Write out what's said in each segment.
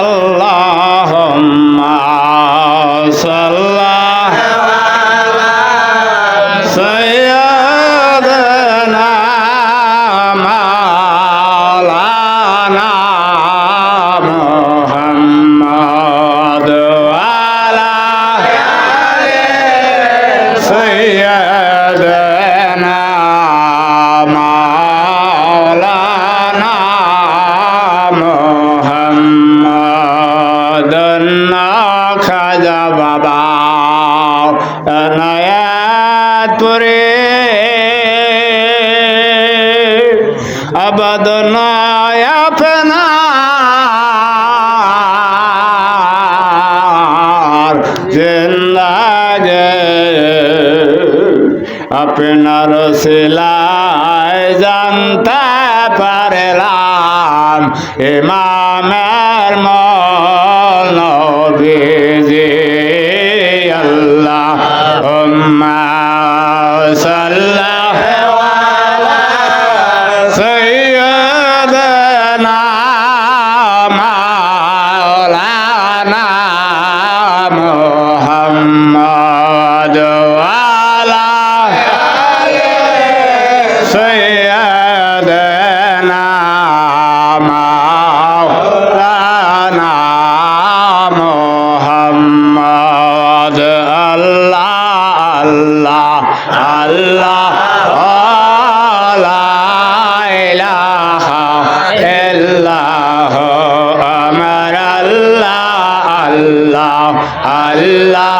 দাও আবাদ নয় আপনার জিন্দাগে। আপনার শিলায় জানতে পারলাম ইমামে আল্লাহ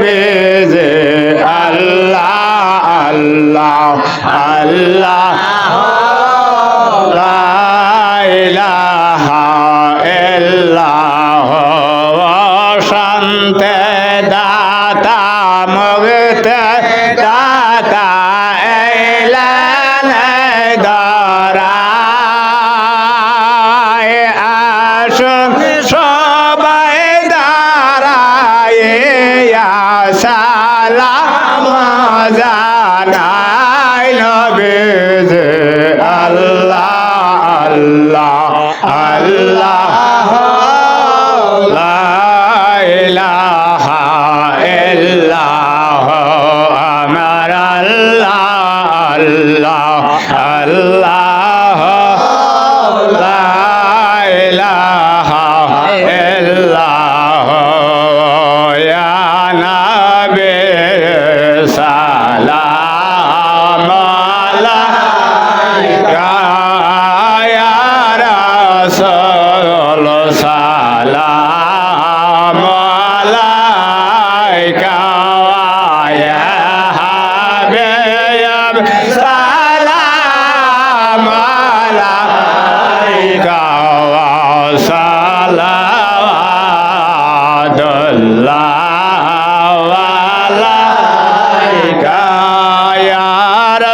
ভেজে আল্লাহ আল্লাহ আল্লাহ বাগানা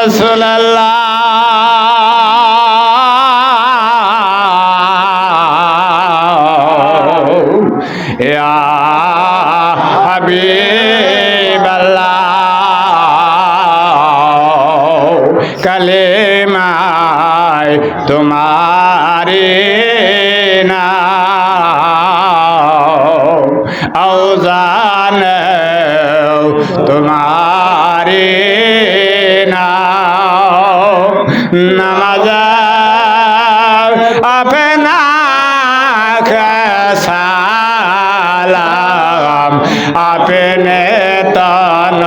রসুল্লাহ আপনে তন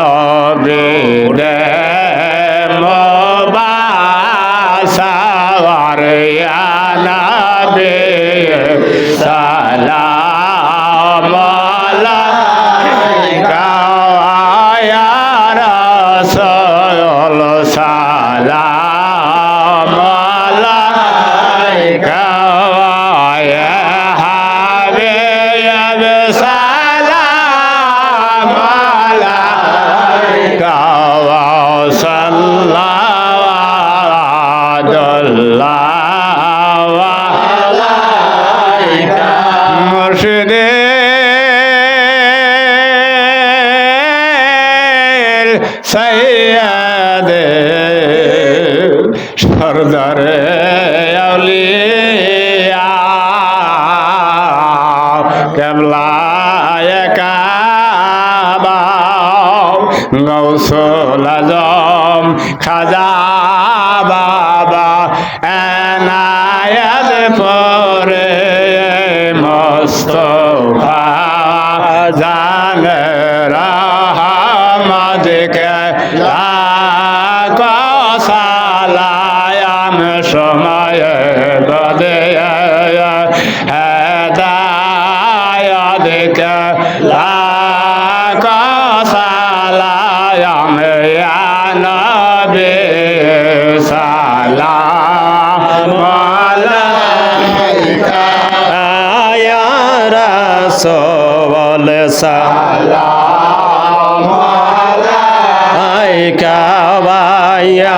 সৈয়দে সরদারে আউলিয়া। কেবলায় কাবা গৌসল আজম খাজা বাবা এনায়ত পরে মোস্তফা বদে হেদায়তকে লাখো সালায়াম ইয়া নবী সালাম রাসূল সালাম আলাইকা ওয়া ইয়া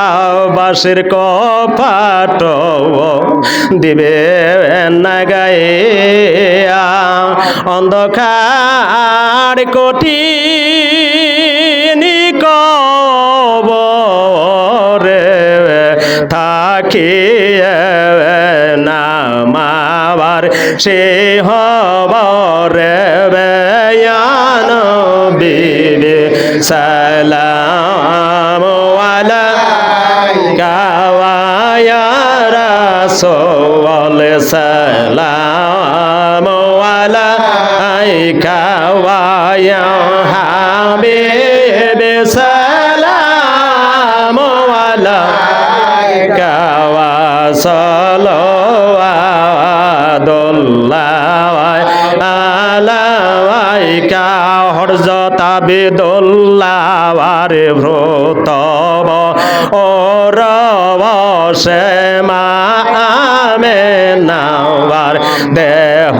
বাসের কপাট দিবে না গায়ে অন্ধকার কোটি কবরে থাকি নামাবার সে হবরে বেয়ান বিবে সালাম। সালাম আলাইকা ওয়া ইয়া হাবিব সালাম আলাইকা ওয়া সালাওয়াতুল্লাহ আলাইকা হরজত আবিদুল্লাহ ভ্রতব ও রবসে মা আমে নাওয়ার দেহ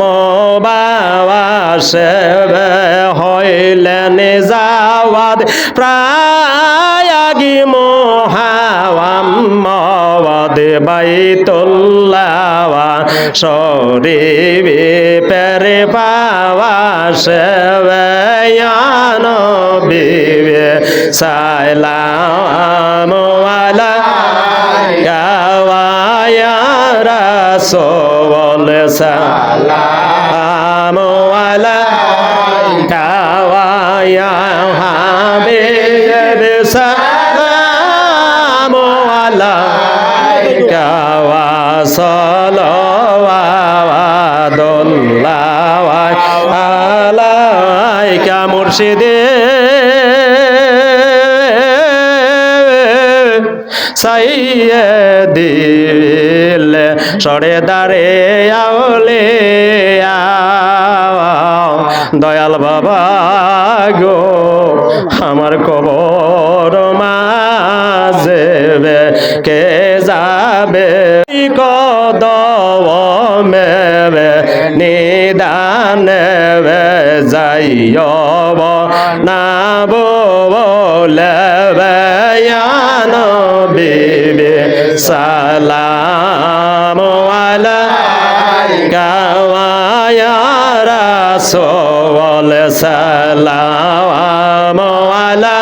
মোবাসে হইলেন যাওয়াদ। প্রায়াগি মোহাওয়াম্মদ বাইতুল্লাহ শরীবে পেরে পাওয়া সেবায়ান বিবে সাইলাম রাসূল সালাম আলা গাওয়ায়া হাবিব সালাম আলা গাওয়া সালাওয়াতুল্লাহ আলাইকা মুর্শিদে সাইয়্যিদিল সরে দাঁড়ে আওলে দয়াল বাবা গো, আমার কবর মাঝে কে যাবে? কদমে নিদানে যাইব না বলে বেয়ানো বলে সালাম আলা